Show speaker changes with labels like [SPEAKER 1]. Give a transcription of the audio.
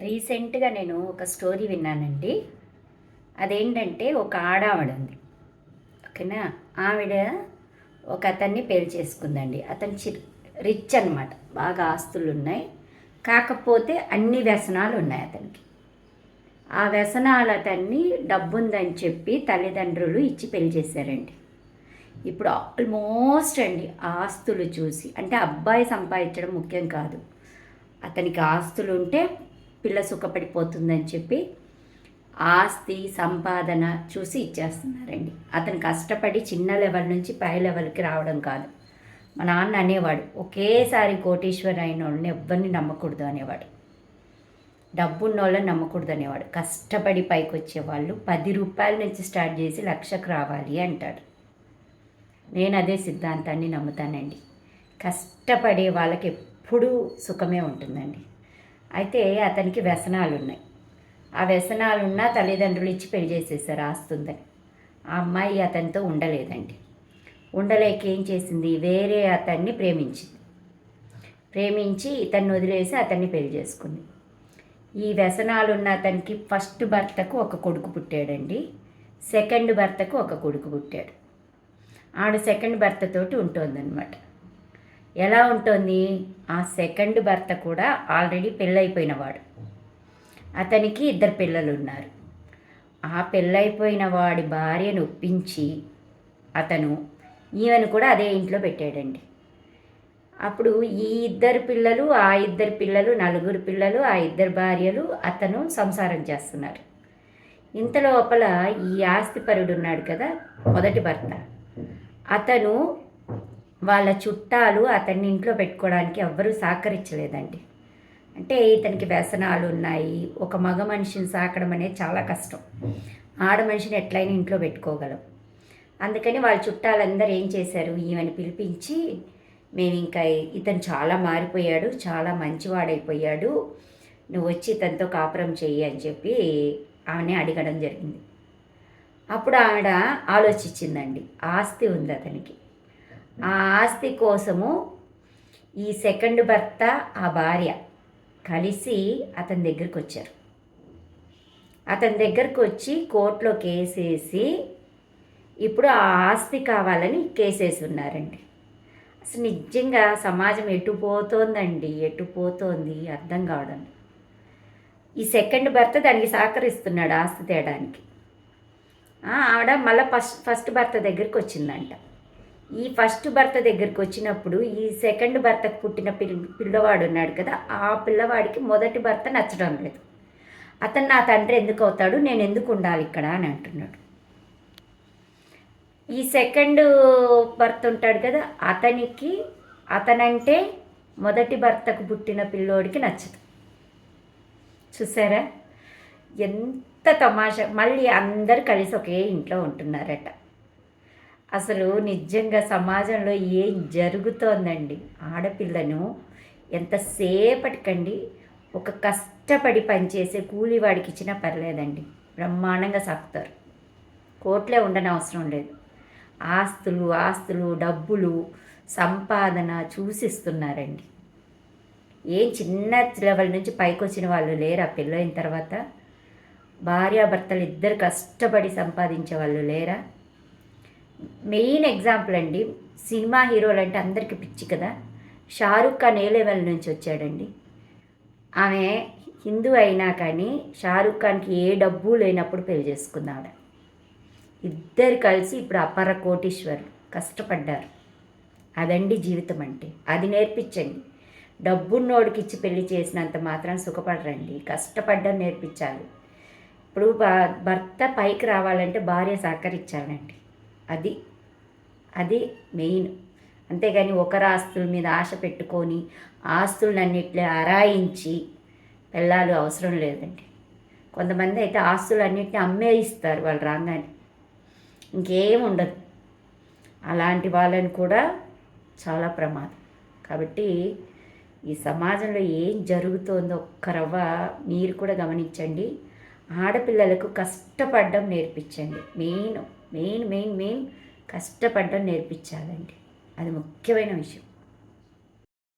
[SPEAKER 1] రీసెంట్గా నేను ఒక స్టోరీ విన్నానండి. అదేంటంటే ఒక ఆడావిడ ఉంది ఓకేనా? ఆవిడ ఒక అతన్ని పెళ్ళి చేసుకుందండి. అతను చి రిచ్ అనమాట బాగా ఆస్తులు ఉన్నాయి కాకపోతే అన్ని వ్యసనాలు ఉన్నాయి అతనికి. ఆ వ్యసనాలు అతన్ని డబ్బుందని చెప్పి తల్లిదండ్రులు ఇచ్చి పెళ్ళి చేశారండి. ఇప్పుడు ఆల్మోస్ట్ అండి ఆస్తులు చూసి అంటే అబ్బాయి సంపాదించడం ముఖ్యం కాదు. అతనికి ఆస్తులు ఉంటే పిల్ల సుఖపడిపోతుందని చెప్పి ఆస్తి సంపాదన చూసి ఇచ్చేస్తున్నారండి. అతను కష్టపడి చిన్న లెవెల్ నుంచి పై లెవెల్కి రావడం కాదు. మా నాన్న అనేవాడు ఒకేసారి కోటీశ్వర్ అయిన వాళ్ళని ఎవ్వరిని నమ్మకూడదు అనేవాడు. డబ్బున్న వాళ్ళని నమ్మకూడదు అనేవాడు. కష్టపడి పైకి వచ్చేవాళ్ళు పది రూపాయల నుంచి స్టార్ట్ చేసి లక్షకు రావాలి అంటాడు. నేను అదే సిద్ధాంతాన్ని నమ్ముతానండి. కష్టపడే వాళ్ళకి ఎప్పుడూ సుఖమే ఉంటుందండి. అయితే అతనికి వ్యసనాలు ఉన్నాయి ఆ వ్యసనాలు ఉన్నా తల్లిదండ్రులు ఇచ్చి పెళ్ళి చేసేసారు ఆస్తుందని. ఆ అమ్మాయి అతనితో ఉండలేదండి. ఉండలేక ఏం చేసింది? వేరే అతన్ని ప్రేమించింది. ప్రేమించి ఇతన్ని వదిలేసి అతన్ని పెళ్ళి చేసుకుంది. ఈ వ్యసనాలు ఉన్న అతనికి ఫస్ట్ భర్తకు ఒక కొడుకు పుట్టాడండి. సెకండ్ భర్తకు ఒక కొడుకు పుట్టాడు. ఆడు సెకండ్ భర్తతోటి ఉంటుందన్నమాట. ఎలా ఉంటుంది? ఆ సెకండ్ భర్త కూడా ఆల్రెడీ పెళ్ళైపోయినవాడు. అతనికి ఇద్దరు పిల్లలు ఉన్నారు ఆ పెళ్ళైపోయిన వాడి భార్యను ఒప్పించి అతను ఈమెను కూడా అదే ఇంట్లో పెట్టాడండి. అప్పుడు ఈ ఇద్దరు పిల్లలు ఆ ఇద్దరు పిల్లలు నలుగురు పిల్లలు ఆ ఇద్దరు భార్యలు అతను సంసారం చేస్తున్నారు. ఇంత లోపల ఈ ఆస్తిపరుడు ఉన్నాడు కదా మొదటి భర్త. అతను వాళ్ళ చుట్టాలు అతన్ని ఇంట్లో పెట్టుకోవడానికి ఎవ్వరూ సహకరించలేదండి. అంటే ఇతనికి వ్యసనాలు ఉన్నాయి ఒక మగ మనిషిని సాకడం అనేది చాలా కష్టం. ఆడ మనిషిని ఎట్లయినా ఇంట్లో పెట్టుకోగలం. అందుకని వాళ్ళ చుట్టాలందరూ ఏం చేశారు? ఈమెను పిలిపించి మేము ఇంకా ఇతను చాలా మారిపోయాడు చాలా మంచివాడైపోయాడు నువ్వు వచ్చి ఇతనితో కాపురం చెయ్యి అని చెప్పి ఆమెని అడగడం జరిగింది. అప్పుడు ఆవిడ ఆలోచించిందండి. ఆస్తి ఉంది అతనికి. ఆ ఆస్తి కోసము ఈ సెకండ్ భర్త ఆ భార్య కలిసి అతని దగ్గరికి వచ్చారు. అతని దగ్గరకు వచ్చి కోర్టులో కేసేసి ఇప్పుడు ఆ ఆస్తి కావాలని కేసేసి ఉన్నారండి అసలు నిజంగా సమాజం ఎటు పోతోందండి ఎటు పోతోంది అర్థం కావడం ఈ సెకండ్ భర్త దానికి సహకరిస్తున్నాడు ఆస్తి తేడానికి. ఆవిడ మళ్ళీ ఫస్ట్ ఫస్ట్ భర్త దగ్గరికి వచ్చిందంట. ఈ ఫస్ట్ భర్త దగ్గరికి వచ్చినప్పుడు ఈ సెకండ్ భర్తకు పుట్టిన పిల్ పిల్లవాడు ఉన్నాడు కదా ఆ పిల్లవాడికి మొదటి భర్త నచ్చడం లేదు. అతను నా తండ్రి ఎందుకు అవుతాడు? నేను ఎందుకు ఉండాలి ఇక్కడ? అని అంటున్నాడు. ఈ సెకండ్ భర్త ఉంటాడు కదా అతనికి అతనంటే మొదటి భర్తకు పుట్టిన పిల్లోడికి నచ్చదు. చూసారా? ఎంత తమాషా! మళ్ళీ అందరు కలిసి ఒకే ఇంట్లో ఉంటున్నారట. అసలు నిజంగా సమాజంలో ఏం జరుగుతోందండి? ఆడపిల్లను ఎంతసేపటికండి ఒక కష్టపడి పనిచేసే కూలివాడికి ఇచ్చినా పర్లేదండి. బ్రహ్మాండంగా సాకుతారు. కోట్లే ఉండని అవసరం లేదు. ఆస్తులు ఆస్తులు డబ్బులు సంపాదన చూసిస్తున్నారండి. ఏం చిన్న లెవెల్ నుంచి పైకి వచ్చిన వాళ్ళు లేరా పెళ్ళైన తర్వాత? భార్యాభర్తలు ఇద్దరు కష్టపడి సంపాదించే వాళ్ళు లేరా? మెయిన్ ఎగ్జాంపుల్ అండి సినిమా హీరోలు అంటే అందరికి పిచ్చి కదా. షారుఖ్ ఖాన్ ఏ లెవెల్ నుంచి వచ్చాడండి? ఆమె హిందూ అయినా కానీ షారుఖ్ ఖాన్కి ఏ డబ్బు లేనప్పుడు పెళ్ళి చేసుకున్నాడు ఇద్దరు కలిసి ఇప్పుడు అపర కోటీశ్వరు కష్టపడ్డారు. అదండి జీవితం అంటే. అది నేర్పించండి. డబ్బున్నోడికి ఇచ్చి పెళ్ళి చేసినంత మాత్రం సుఖపడరండి. కష్టపడ్డం నేర్పించాలి. ఇప్పుడు భర్త పైకి రావాలంటే భార్య సహకరించాలండి. అది అది మెయిన్. అంతేగాని ఒకరు ఆస్తుల మీద ఆశ పెట్టుకొని ఆస్తులన్నిట్లో ఆరాయించి పిల్లలు అవసరం లేదండి. కొంతమంది అయితే ఆస్తులన్నిటిని అమ్మే ఇస్తారు వాళ్ళు రాగానే. ఇంకేం ఉండదు. అలాంటి వాళ్ళని కూడా చాలా ప్రమాదం. కాబట్టి ఈ సమాజంలో ఏం జరుగుతోందో ఒక్కరవ్వ మీరు కూడా గమనించండి. ఆడపిల్లలకు కష్టపడడం నేర్పించండి. మెయిన్ మెయిన్ మెయిన్ మెయిన్ కష్టపడడం నేర్పించాలండి. అది ముఖ్యమైన విషయం.